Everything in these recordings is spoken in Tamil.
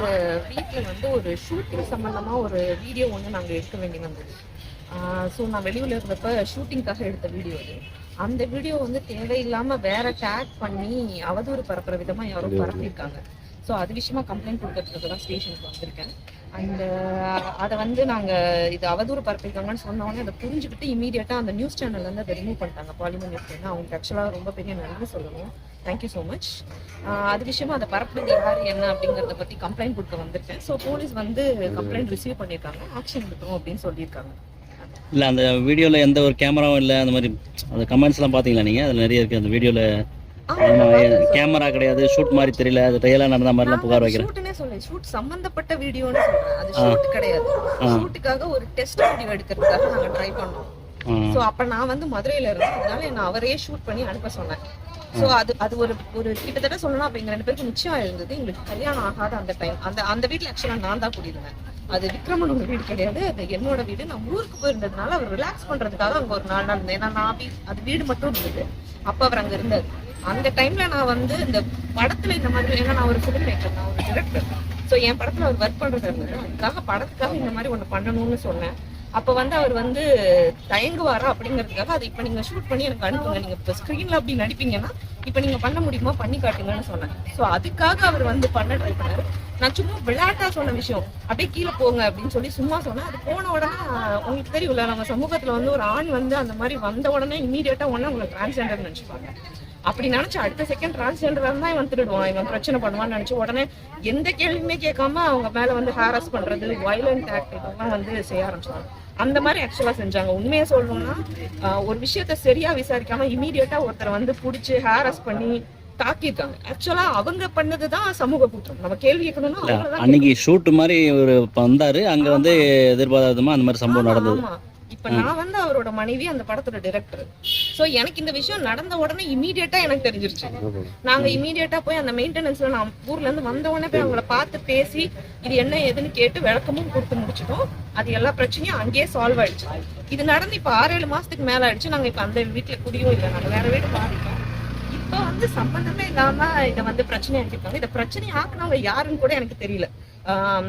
எங்க வீட்ல வந்து ஒரு ஷூட்டிங் சம்பந்தமா ஒரு வீடியோ ஒன்று நாங்க எடுக்க வேண்டி வந்தது ஸோ நான் வெளியூர்ல இருந்தப்ப ஷூட்டிங்காக எடுத்த வீடியோ அது. அந்த வீடியோ வந்து தேவையில்லாம வேற டேக் பண்ணி அவதூறு பரப்புற விதமா யாரோ பரப்பியிருக்காங்க. ஸோ அது விஷயமா கம்ப்ளைண்ட் கொடுக்கறதுக்கு தான் ஸ்டேஷனுக்கு வந்திருக்கேன். அண்ட் அதை வந்து நாங்கள் இது அவதூறு பரப்பியிருக்காங்கன்னு சொன்ன அதை புரிஞ்சுக்கிட்டு இமீடியட்டாக அந்த நியூஸ் சேனல்லேருந்து அதை ரிமூவ் பண்ணிட்டாங்க. பாலிமர் நியூஸ் சேனல் அவங்களுக்கு ஆக்சுவலாக ரொம்ப பெரிய நன்றி சொல்லணும். தேங்க்யூ ஸோ மச் அது விஷயமா அதை பரப்புனது யார் என்ன அப்படிங்கிறத பற்றி கம்ப்ளைண்ட் கொடுக்க வந்திருக்கேன். ஸோ போலீஸ் வந்து கம்ப்ளைண்ட் ரிசீவ் பண்ணியிருக்காங்க. ஆக்ஷன் எடுக்கணும் அப்படின்னு சொல்லியிருக்காங்க. இல்லை அந்த வீடியோவில் எந்த ஒரு கேமராவும் இல்லை அந்த மாதிரி அந்த கமெண்ட்ஸ்லாம் பார்த்தீங்களா நீங்கள் அதில் நிறைய இருக்குது அந்த வீடியோவில் கேமரா கிடையாது ஷூட் மாதிரி தெரியல அது ரியலாக நடந்த மாதிரிலாம் புகார் வைக்கிறேன். ஷூட்னே ஷூட் சம்பந்தப்பட்ட வீடியோன்னு சொல்றேன். அது ஷூட் கிடையாது. ஷூட்டுக்காக ஒரு டெஸ்ட் வீடியோ எடுக்கிறதுக்காக நாங்க ட்ரை பண்ணோம். சோ அப்ப நான் வந்து மதுரையில இருந்தேன். அதனால என்ன அவரே ஷூட் பண்ணி அனுப்ப சொன்னேன் சோ அது அது ஒரு ஒரு கிட்டத்தட்ட சொல்லணும் அப்ப எங்க ரெண்டு பேருக்கு நிச்சயம் இருந்தது எங்களுக்கு கல்யாணம் ஆகாத அந்த டைம் அந்த அந்த வீட்ல ஆக்சுவலா நான் தான் குடியிருந்தேன். அது விக்ரமனோட வீடு கிடையாது. அது என்னோட வீடு. நான் ஊருக்கு போயிருந்ததுனால அவர் ரிலாக்ஸ் பண்றதுக்காக அங்க ஒரு நாலு நாள் இருந்தேன் ஏன்னா நான் அது வீடு மட்டும் இருந்தது. அப்ப அவர் அங்க இருந்தார். அந்த டைம்ல நான் வந்து இந்த படத்துல இந்த மாதிரி ஏன்னா நான் ஒரு ஃபிலிம் மேக்கர் நான் ஒரு டிரெக்டர் ஸோ என் படத்துல அவர் ஒர்க் பண்றது இருந்தது அதுக்காக படத்துக்காக இந்த மாதிரி ஒண்ணு பண்ணணும்னு சொன்னேன். அப்ப வந்து அவர் வந்து தயங்குவாரா அப்படிங்கிறதுக்காக அதை இப்போ நீங்க ஷூட் பண்ணி எனக்கு அனுப்புங்க. நீங்க இப்போ ஸ்க்ரீனில் அப்படி நடிப்பீங்கன்னா இப்ப நீங்க பண்ண முடியுமா பண்ணி காட்டுங்கன்னு சொன்னேன். சோ அதுக்காக அவர் வந்து பண்ண ட்ரை பண்ணார். நான் சும்மா விளையாட்டா சொன்ன விஷயம் அப்படியே கீழே போங்க அப்படின்னு சொல்லி சும்மா சொன்னேன். அது போன உடனே உங்களுக்கு தெரியும்ல நம்ம சமூகத்துல வந்து ஒரு ஆண் வந்து அந்த மாதிரி வந்த உடனே இமீடியட்டாக உடனே உங்களை டிரான்ஸ்ஜெண்டர் நினச்சிப்பாங்க. அப்படி நினைச்சு அடுத்த செகண்ட் டிரான்ஸ்ஜெண்டரா இருந்தா இவன் திருடுவான். இவன் பிரச்சனை பண்ணுவான்னு நினைச்சு உடனே எந்த கேள்வியுமே கேட்காம அவங்க மேல வந்து ஹாரஸ் பண்றது வயலண்ட் ஆக்ட் இதெல்லாம் வந்து செய்ய ஆரம்பிச்சாங்க அந்த மாதிரி ஆக்சுவலா செஞ்சாங்க. உண்மையை சொல்லணும்னா ஒரு விஷயத்த சரியா விசாரிக்காம இமீடியட்டா ஒருத்தரை வந்து புடிச்சு ஹாரஸ் பண்ணி தாக்கியிருக்காங்க ஆக்சுவலா அவங்க பண்ணதுதான் சமூக குற்றம். நம்ம கேள்வி கேட்கணும்னா அன்னைக்கு ஷூட் மாதிரி ஒரு வந்தார். அங்கே வந்து எதிர்பாராதமாக அந்த மாதிரி சம்பவம் நடந்தது. இப்ப நான் வந்து அவரோட மனைவி அந்த படத்தோட டைரக்டர் சோ எனக்கு இந்த விஷயம் நடந்த உடனே இமீடியட்டா எனக்கு தெரிஞ்சிருச்சு. நாங்க இமீடியட்டா போய் அந்த மெயின்டெனன்ஸ்ல நான் ஊர்ல இருந்து வந்த உடனே போய் அவங்கள பார்த்து பேசி இது என்ன ஏதுன்னு கேட்டு விளக்கமும் கொடுத்து முடிச்சிட்டோம். அது எல்லா பிரச்சனையும் அங்கேயே சால்வ் ஆயிடுச்சு. இது நடந்து இப்ப ஆறு ஏழு மாசத்துக்கு மேல ஆயிடுச்சு. நாங்க இப்ப அந்த வீட்டுல குடியும் இல்லை. நாங்க வேற வீடு பாதிட்டோம் இப்ப வந்து சம்பந்தமே இல்லாம இதை வந்து பிரச்சனை ஆக்கிருக்காங்க இந்த பிரச்சனை ஆக்குனவங்க யாருன்னு கூட எனக்கு தெரியல. ஆஹ்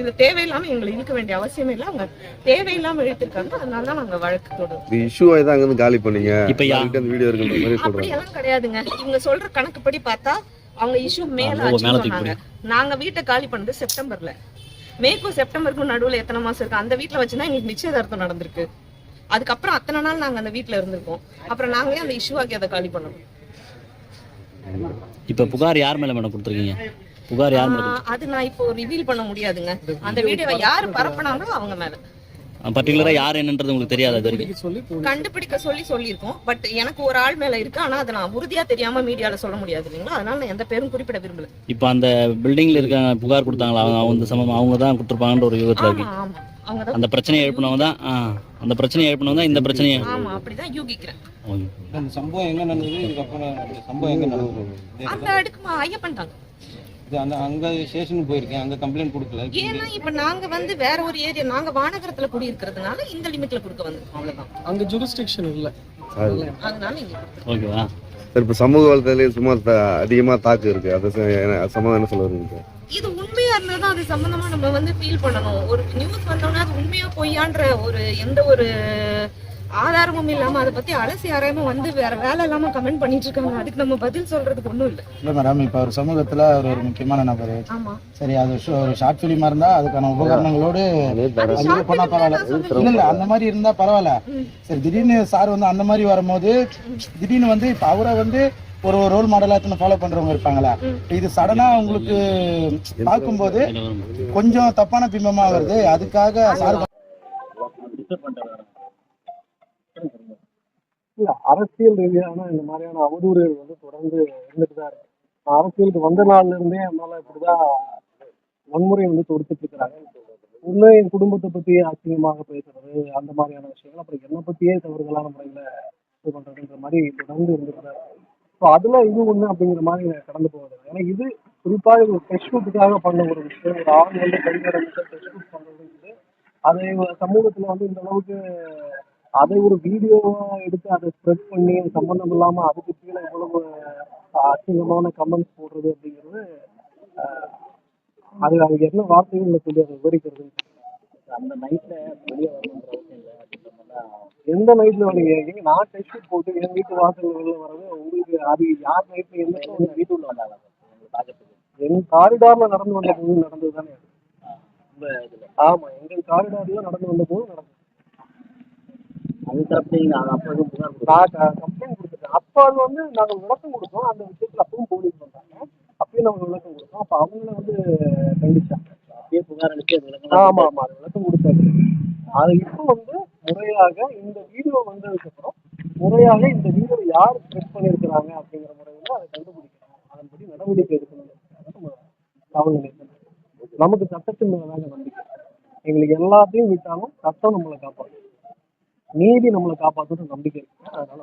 இது தேவையில்லாம எங்களை இழுக்க வேண்டிய அவசியமே இல்லை. அவங்க தேவையில்லாம இழுத்திருக்காங்க. அதனால தான் நாங்க வழக்கு தொடரும் இது இஷ்யூ தான் அங்கேருந்து காலி பண்ணீங்க. இப்போ யா அதுக்கு அந்த வீடியோ இருக்குன்ற மாதிரி சொல்றாங்க. அப்படியெல்லாம் கிடையாதுங்க. இவங்க சொல்ற கணக்குப்படி பார்த்தா அவங்க இஷ்யூ மேல சொன்னாங்க நாங்க வீட்டை காலி பண்ணது செப்டம்பர்ல. மேக்கும் செப்டம்பருக்கும் நடுவுல எத்தனை மாசம் இருக்கு? அந்த வீட்ல வச்சுதான் எங்களுக்கு நிச்சயதார்த்தம் நடந்திருக்கு. அதுக்கப்புறம் அத்தனை நாள் நாங்க அந்த வீட்ல இருந்திருக்கோம். அப்புறம் நாங்களே அந்த இஷ்யூ ஆக்கி அதை காலி பண்ணணும் இப்போ புகார் யார் மேலே மேடம் கொடுத்துருக்கீங்க? புகார் யார் அது நான் இப்போ ரிவீல் பண்ண முடியாதுங்க. அந்த வீடியோவை யாரு பரப்புனாங்களோ அவங்க மேல. பர்டிகுலராக யார் என்னன்றது உங்களுக்கு தெரியாது அது வரைக்கும். கண்டுபிடிக்க சொல்லி சொல்லியிருக்கோம். பட் எனக்கு ஒரு ஆள் மேல இருக்கு. ஆனா அதை நான் உறுதியா தெரியாம மீடியால சொல்ல முடியாது இல்லைங்களா? அதனால நான் எந்த பேரும் குறிப்பிட விரும்பல. இப்போ அந்த பில்டிங்கில் இருக்காங்க புகார் கொடுத்தாங்களா? அவங்க அவங்க சமம் அவங்க தான் கொடுத்துருப்பாங்கன்ற ஒரு யூகத்தில் இருக்கு. அந்த பிரச்சனையை எழுப்பினவங்க தான் அந்த பிரச்சனையை எழுப்பினவங்க தான் இந்த பிரச்சனையை ஆமா அப்படிதான் யூகிக்கிறேன். அந்த சம்பவம் எங்க நடந்தது? இதுக்கப்புறம் அந்த சம்பவம் எங்க நடந்தது? அந்த அடுக்கு ஐயப்பன் தாங்க. அந்த அங்க ஸ்டேஷனுக்கு போயிருக்கேன். அங்க கம்ப்ளைண்ட் கொடுக்கல. ஏன்னா இப்ப நாங்க வந்து வேற ஒரு ஏரியா நாங்க வானகரத்துல குடி இருக்கிறதுனால இந்த லிமிட்ல கொடுக்க வந்திருக்கோம். அவ்வளவுதான். அங்க ஜூரிஸ்டிக்ஷன் இல்ல. அது. அதனால இங்க. ஓகேவா? சரி இப்போ சமூக வலைத்தளத்திலே சும்மா த- அதிகமா தாக்கு இருக்கு. அதை ச- என்ன- சொல்ல இது உண்மையா இருந்தாதான் அது சம்பந்தமா நம்ம வந்து ஃபீல் பண்ணணும். ஒரு நியூஸ் வந்தோம்னா அது உண்மையா பொய்யான்ற ஒரு எந்த ஒரு ஆதாரமும் இல்லாம அதை பத்தி அலசி ஆராயம வந்து வேற வேலை இல்லாம கமெண்ட் பண்ணிட்டு இருக்காங்க அதுக்கு நம்ம பதில் சொல்றதுக்கு ஒண்ணும் இல்ல இல்ல மேடம் இப்ப ஒரு சமூகத்துல அவர் ஒரு முக்கியமான நபர் ஆமா சரி அது ஒரு ஷார்ட் பிலிமா இருந்தா அதுக்கான உபகரணங்களோடு பண்ணா பரவாயில்ல. இல்ல இல்ல அந்த மாதிரி இருந்தா பரவாயில்ல. சரி திடீர்னு சார் வந்து அந்த மாதிரி வரும்போது திடீர்னு வந்து இப்ப அவரை வந்து ஒரு ரோல் மாடலா ஃபாலோ பண்றவங்க இருப்பாங்களா. இது சடனா உங்களுக்கு பார்க்கும்போது. கொஞ்சம் தப்பான பிம்பமா வருது அதுக்காக சார் இல்ல அரசியல் ரீதியான இந்த மாதிரியான அவதூறுகள் வந்து தொடர்ந்து இருந்துட்டு தான் இருக்கு. நான் அரசியலுக்கு வந்த நாள்ல இருந்தே என்னால இப்படிதான் வன்முறை வந்து தொடுத்துட்டு இருக்கிறாங்க. உள்ள என் குடும்பத்தை பத்தி அசிங்கமாக பேசுறது அந்த மாதிரியான விஷயங்கள் அப்புறம் என்னை பத்தியே தவறுதலான முறையில இது பண்றதுன்ற மாதிரி தொடர்ந்து இருந்துட்டு ஸோ அதுல இது ஒண்ணு அப்படிங்கிற மாதிரி நான் கடந்து போவது ஏன்னா இது குறிப்பாக இது டெஸ்ட் பண்ண ஒரு விஷயம். ஒரு ஆண் வந்து பெண்களை டெஸ்ட் புக் பண்றதுங்கிறது அதை சமூகத்துல வந்து இந்த அளவுக்கு அதை ஒரு வீடியோவா எடுத்து அதை ஸ்ப்ரெட் பண்ணி அது சம்பந்தம் இல்லாம அதுக்கு கீழே இவ்வளவு அசிங்கமான கமெண்ட்ஸ் போடுறது அப்படிங்கிறது அது அதுக்கு என்ன வார்த்தைகள் சொல்லி அதை விவரிக்கிறது. அந்த நைட்ல வெளியே வரணுன்ற அவசியம் இல்லை. எந்த நைட்ல வரீங்க? ஏங்க நான் டெஸ்ட் போட்டு என் வீட்டு வாசல்ல வெளில வர்றது உங்களுக்கு அது யார் நைட்ல எந்த வீட்டு உள்ள வந்தாங்க என் காரிடார்ல நடந்து வந்த போது நடந்தது தானே அது. ஆமா எங்கள் காரிடார்ல நடந்து வந்த போது நடந்தது. அது தரப்பு நீங்க அது அப்போ எதுவும் புகார் நான் கம்ப்ளைண்ட் கொடுத்துட்டேன். அப்போ அது வந்து நாங்க விளக்கம் கொடுத்தோம். அந்த விஷயத்துல அப்பவும் போலீஸ் வந்தாங்க அப்பயும் நாங்க விளக்கம் கொடுத்தோம். அப்ப அவங்கள வந்து கண்டிச்சாங்க. அப்படியே புகார் அளிச்சு அது விளக்கம் ஆமா ஆமா. அது விளக்கம் கொடுத்தாங்க. அது இப்போ வந்து முறையாக இந்த வீடியோ வந்ததுக்கு அப்புறம் முறையாக இந்த வீடியோ யார் ஸ்ப்ரெட் பண்ணியிருக்கிறாங்க அப்படிங்கிற முறையில அதை கண்டுபிடிக்கணும். அதன்படி நடவடிக்கை எடுக்கணும். காவல் நிலையத்தில் நமக்கு சட்டத்தின் மேலாக நம்பிக்கை. எங்களுக்கு எல்லாத்தையும் விட்டாலும் சட்டம் நம்மளை காப்பாற்றும் நீதி நம்மளை காப்பாற்றணும் நம்பிக்கை இருக்கு. அதனால